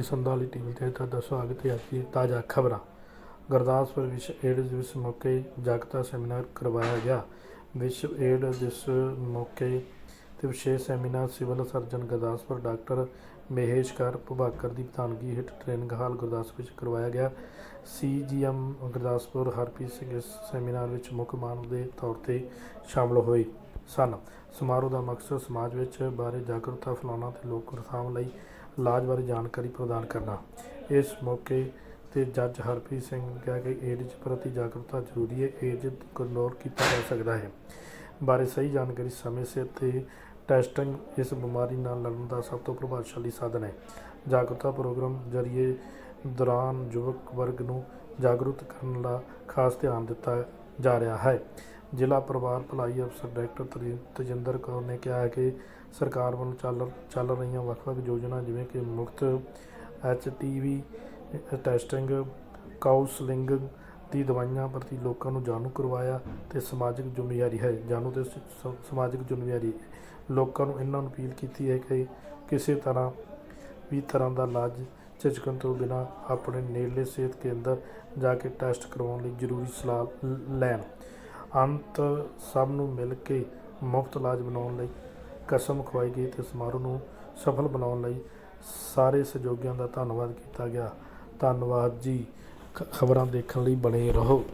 ਹਾਂਜੀ ਸੰਧਾਲੀ ਟੀਵੀ ਤੇ ਤੁਹਾਡਾ ਸਵਾਗਤ ਹੈ ਅੱਜ ਦੀ ਤਾਜ਼ਾ ਖਬਰਾਂ। ਗੁਰਦਾਸਪੁਰ ਵਿਸ਼ਵ ਏਡਜ਼ ਦਿਵਸ ਮੌਕੇ ਜਾਗਤਾ ਸੈਮੀਨਾਰ ਕਰਵਾਇਆ ਗਿਆ। ਵਿਸ਼ਵ ਏਡਜ਼ ਦਿਵਸ ਮੌਕੇ ਤੇ ਵਿਸ਼ੇਸ਼ seminar civil surgeon Gurdaspur doctor Maheshkar ਕਰ ਦੀ ਪ੍ਰਧਾਨਗੀ ਹੇਠ ਟ੍ਰੇਨਿੰਗ ਹਾਲ ਗੁਰਦਾਸਪੁਰ ਵਿੱਚ ਕਰਵਾਇਆ ਗਿਆ। ਸੀਜੀਐਮ ਗੁਰਦਾਸਪੁਰ ਹਰਪ੍ਰੀਤ ਸਿੰਘ ਇਸ ਸੈਮੀਨਾਰ ਵਿੱਚ ਮੁੱਖ ਮਾਨਵ ਦੇ ਤੌਰ ਤੇ ਸ਼ਾਮਲ ਹੋਏ। ਸਨ। ਸਮਾਰੋਹ ਦਾ ਮਕਸਦ ਸਮਾਜ ਵਿੱਚ ਬਾਰੇ ਜਾਗਰੂਕਤਾ ਫੈਲਾਉਣਾ ਅਤੇ ਲੋਕ ਗੁਰਸਾਮ ਲਈ ਇਲਾਜ ਬਾਰੇ ਜਾਣਕਾਰੀ ਪ੍ਰਦਾਨ ਕਰਨਾ। ਇਸ ਮੌਕੇ ਤੇ ਜੱਜ ਹਰਪ੍ਰੀਤ ਸਿੰਘ ਨੇ ਕਿਹਾ ਕਿ ਏਡਜ਼ ਪ੍ਰਤੀ ਜਾਗਰੂਕਤਾ ਜ਼ਰੂਰੀ ਹੈ। ਏਡਜ਼ ਕੰਟਰੋਲ ਕੀਤਾ ਜਾ ਸਕਦਾ ਹੈ। ਬਾਰੇ ਸਹੀ ਜਾਣਕਾਰੀ ਸਮੇਂ ਸਿਰ ਤੇ ਟੈਸਟਿੰਗ ਇਸ ਬਿਮਾਰੀ ਨਾਲ ਲੜਨ ਦਾ ਸਭ ਤੋਂ ਪ੍ਰਭਾਵਸ਼ਾਲੀ ਸਾਧਨ ਹੈ। ਜਾਗਰੂਕਤਾ ਪ੍ਰੋਗਰਾਮ ਜਰੀਏ ਦੌਰਾਨ ਯੁਵਕ ਵਰਗ ਨੂੰ ਜਾਗਰੂਕ ਕਰਨ ਦਾ ਖਾਸ ਧਿਆਨ ਦਿੱਤਾ ਜਾ ਰਿਹਾ ਹੈ। ਜ਼ਿਲ੍ਹਾ ਪਰਿਵਾਰ ਭਲਾਈ ਅਫਸਰ ਡਾਕਟਰ ਤਰੀ- ਤਜਿੰਦਰ ਕੌਰ ਨੇ ਕਿਹਾ ਹੈ ਕਿ ਸਰਕਾਰ ਵੱਲੋਂ ਚੱਲ ਚੱਲ ਰਹੀਆਂ ਵੱਖ-ਵੱਖ ਯੋਜਨਾ ਜਿਵੇਂ ਕਿ ਮੁਫਤ ਐਚਟੀਵੀ, ਟੈਸਟਿੰਗ ਕਾਉਂਸਲਿੰਗ ਦੀ ਦਵਾਈਆਂ ਪ੍ਰਤੀ ਲੋਕਾਂ ਨੂੰ ਜਾਣੂ ਕਰਵਾਇਆ ਤੇ ਸਮਾਜਿਕ ਜ਼ਿੰਮੇਵਾਰੀ ਹੈ। ਜਾਣੂ ਤੇ ਸਮਾਜਿਕ ਜ਼ਿੰਮੇਵਾਰੀ। ਲੋਕਾਂ ਨੂੰ ਇਹਨਾਂ ਨੂੰ ਅਪੀਲ ਕੀਤੀ ਹੈ ਕਿ ਕਿਸੇ ਤਰ੍ਹਾਂ ਵੀ ਤਰ੍ਹਾਂ ਦਾ ਇਲਾਜ ਝਿਜਕਣ ਤੋਂ ਬਿਨਾ ਆਪਣੇ ਨੇੜਲੇ ਸਿਹਤ ਕੇਂਦਰ ਜਾ ਕੇ ਟੈਸਟ ਕਰਵਾਉਣ ਲਈ ਜ਼ਰੂਰੀ ਸਲਾਹ ਲੈਣ। ਅੰਤ ਸਭ ਨੂੰ ਮਿਲ ਕੇ ਮੁਫਤ ਇਲਾਜ ਬਣਾਉਣ ਲਈ ਕਸਮ ਖਵਾਈ ਗਈ ਤੇ ਸਮਾਰੋਹ ਨੂੰ ਸਫਲ ਬਣਾਉਣ ਲਈ ਸਾਰੇ ਸਹਿਯੋਗੀਆਂ ਦਾ ਧੰਨਵਾਦ ਕੀਤਾ ਗਿਆ। ਧੰਨਵਾਦ ਜੀ। ਖਬਰਾਂ ਦੇਖਣ ਲਈ ਬਣੇ ਰਹੋ।